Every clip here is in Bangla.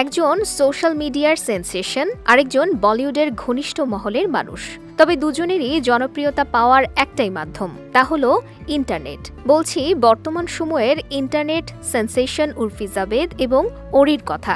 একজন সোশ্যাল মিডিয়ার সেন্সেশন, আরেকজন বলিউডের ঘনিষ্ঠ মহলের মানুষ। তবে দুজনেরই জনপ্রিয়তা পাওয়ার একটাই মাধ্যম, তা হলো ইন্টারনেট। বলছি, বর্তমান সময়ের ইন্টারনেট সেন্সেশন উর্ফি জাবেদ এবং ওরির কথা।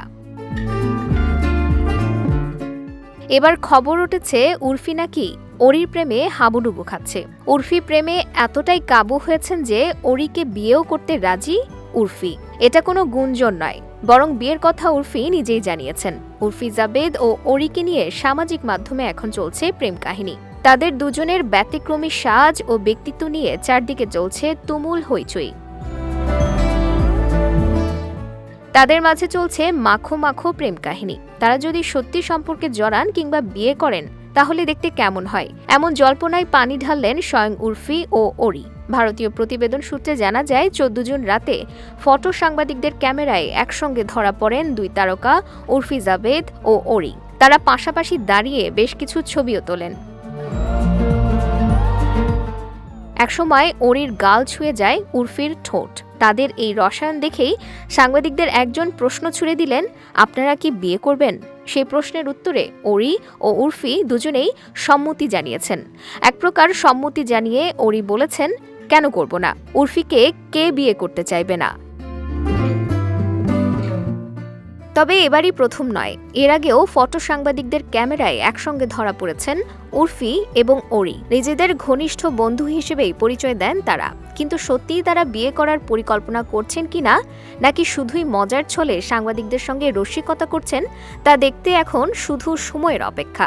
এবার খবর উঠেছে, উর্ফি নাকি ওরির প্রেমে হাবুডুবু খাচ্ছে। উর্ফি প্রেমে এতটাই কাবু হয়েছেন যে ওরিকে বিয়েও করতে রাজি উর্ফি। এটা কোনো গুঞ্জন নয়, বরং বিয়ের কথা উর্ফি নিজেই জানিয়েছেন। উর্ফি জাবেদ ও ওরিকে নিয়ে সামাজিক মাধ্যমে এখন চলছে প্রেম কাহিনী। তাদের দুজনের ব্যতিক্রমী সাজ ও ব্যক্তিত্ব নিয়ে চারদিকে চলছে তুমুল হইচই। তাদের মাঝে চলছে মাখো মাখো প্রেম কাহিনী। তারা যদি সত্যি সম্পর্কে জড়ান কিংবা বিয়ে করেন তাহলে দেখতে কেমন হয়? এমন জল্পনায় পানি ঢাললেন স্বয়ং উর্ফি ও ওরি। ভারতীয় প্রতিবেদন সূত্রে জানা যায়, চোদ্দ জুন রাতে ফটো সাংবাদিকদের ক্যামেরায় একসঙ্গে ধরা পড়েন দুই তারকা, উর্ফি জাবেদ ও ওরি। তারা পাশাপাশি দাঁড়িয়ে বেশ কিছু ছবিও তোলেন। একসময় ওরির গাল ছুঁয়ে যায় উর্ফির ঠোঁট। তাদের এই রসায়ন দেখেই সাংবাদিকদের একজন প্রশ্ন ছুড়ে দিলেন, আপনারা কি বিয়ে করবেন? সেই প্রশ্নের উত্তরে ওরি ও উর্ফি দুজনেই সম্মতি জানিয়েছেন। এক প্রকার সম্মতি জানিয়ে ওরি বলেছেন, কেন করব না? উর্ফিকে কে বিয়ে করতে চাইবে না? তবে এবারই প্রথম নয়। এর আগেও ফটো সাংবাদিকদের ক্যামেরায় একসঙ্গে ধরা পড়েছেন উর্ফি এবং ওরি। নিজেদের ঘনিষ্ঠ বন্ধু হিসেবেই পরিচয় দেন তারা। কিন্তু সত্যিই তারা বিয়ে করার পরিকল্পনা করছেন কি না নাকি শুধুই মজার ছলে সাংবাদিকদের সঙ্গে রসিকতা করছেন, তা দেখতে এখন শুধু সময়ের অপেক্ষা।